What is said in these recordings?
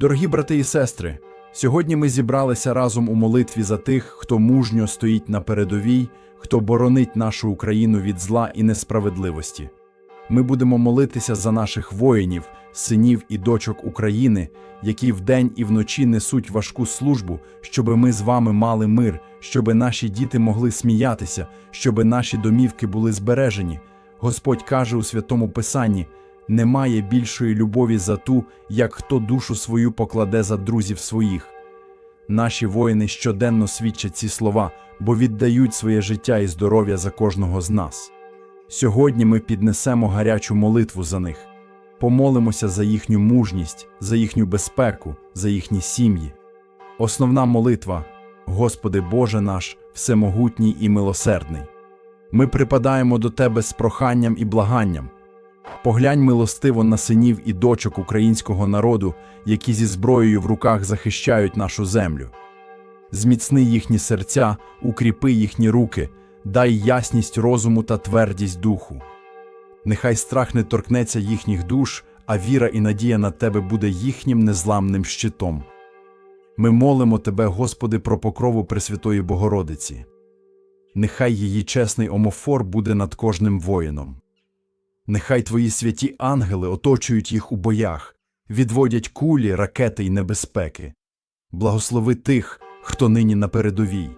Дорогі брати і сестри, сьогодні ми зібралися разом у молитві за тих, хто мужньо стоїть на передовій, хто боронить нашу Україну від зла і несправедливості. Ми будемо молитися за наших воїнів, синів і дочок України, які вдень і вночі несуть важку службу, щоби ми з вами мали мир, щоби наші діти могли сміятися, щоби наші домівки були збережені. Господь каже у святому Писанні: немає більшої любові за ту, як хто душу свою покладе за друзів своїх. Наші воїни щоденно свідчать ці слова, бо віддають своє життя і здоров'я за кожного з нас. Сьогодні ми піднесемо гарячу молитву за них, помолимося за їхню мужність, за їхню безпеку, за їхні сім'ї. Основна молитва Господи Боже наш, всемогутній і милосердний. Ми припадаємо до Тебе з проханням і благанням. Поглянь милостиво на синів і дочок українського народу, які зі зброєю в руках захищають нашу землю. Зміцни їхні серця, укріпи їхні руки, дай ясність розуму та твердість духу. Нехай страх не торкнеться їхніх душ, а віра і надія на Тебе буде їхнім незламним щитом. Ми молимо Тебе, Господи, про покрову Пресвятої Богородиці. Нехай її чесний омофор буде над кожним воїном. Нехай Твої святі ангели оточують їх у боях, відводять кулі, ракети й небезпеки. Благослови тих, хто нині на передовій.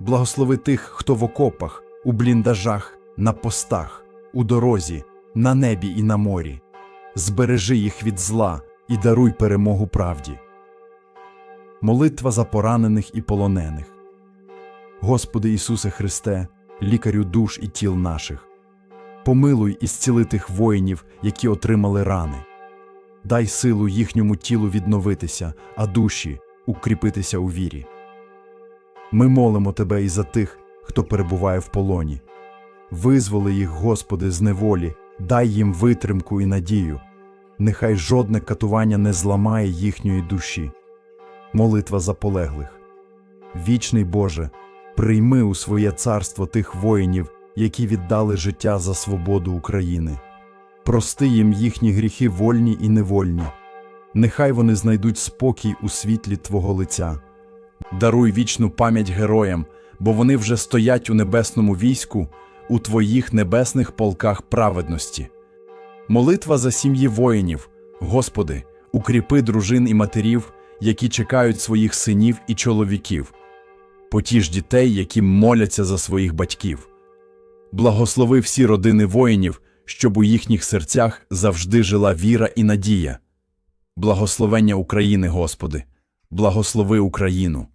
Благослови тих, хто в окопах, у бліндажах, на постах, у дорозі, на небі і на морі. Збережи їх від зла і даруй перемогу правді. Молитва за поранених і полонених. Господи Ісусе Христе, лікарю душ і тіл наших, помилуй і зціли тих воїнів, які отримали рани. Дай силу їхньому тілу відновитися, а душі укріпитися у вірі. Ми молимо Тебе і за тих, хто перебуває в полоні. Визволи їх, Господи, з неволі, дай їм витримку і надію. Нехай жодне катування не зламає їхньої душі. Молитва за полеглих. Вічний Боже, прийми у своє царство тих воїнів, які віддали життя за свободу України. Прости їм їхні гріхи вольні і невольні. Нехай вони знайдуть спокій у світлі Твого лиця. Даруй вічну пам'ять героям, бо вони вже стоять у небесному війську, у Твоїх небесних полках праведності. Молитва за сім'ї воїнів, Господи, укріпи дружин і матерів, які чекають своїх синів і чоловіків, потіж дітей, які моляться за своїх батьків. Благослови всі родини воїнів, щоб у їхніх серцях завжди жила віра і надія. Благословення України, Господи, благослови Україну,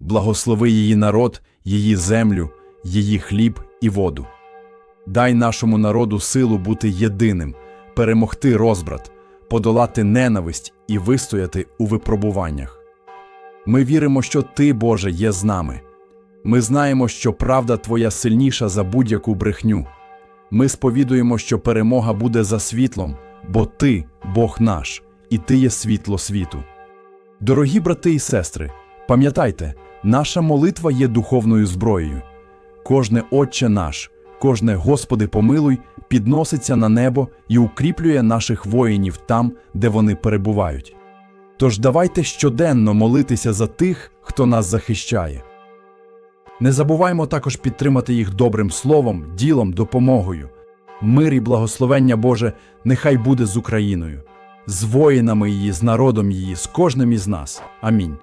благослови її народ, її землю, її хліб і воду. Дай нашому народу силу бути єдиним, перемогти розбрат, подолати ненависть і вистояти у випробуваннях. Ми віримо, що Ти, Боже, є з нами. Ми знаємо, що правда Твоя сильніша за будь-яку брехню. Ми сповідуємо, що перемога буде за світлом, бо Ти Бог наш, і Ти є світло світу. Дорогі брати і сестри, пам'ятайте, наша молитва є духовною зброєю. Кожне Отче наш, кожне Господи помилуй підноситься на небо і укріплює наших воїнів там, де вони перебувають. Тож давайте щоденно молитися за тих, хто нас захищає. Не забуваймо також підтримати їх добрим словом, ділом, допомогою. Мир і благословення Боже нехай буде з Україною, з воїнами її, з народом її, з кожним із нас. Амінь.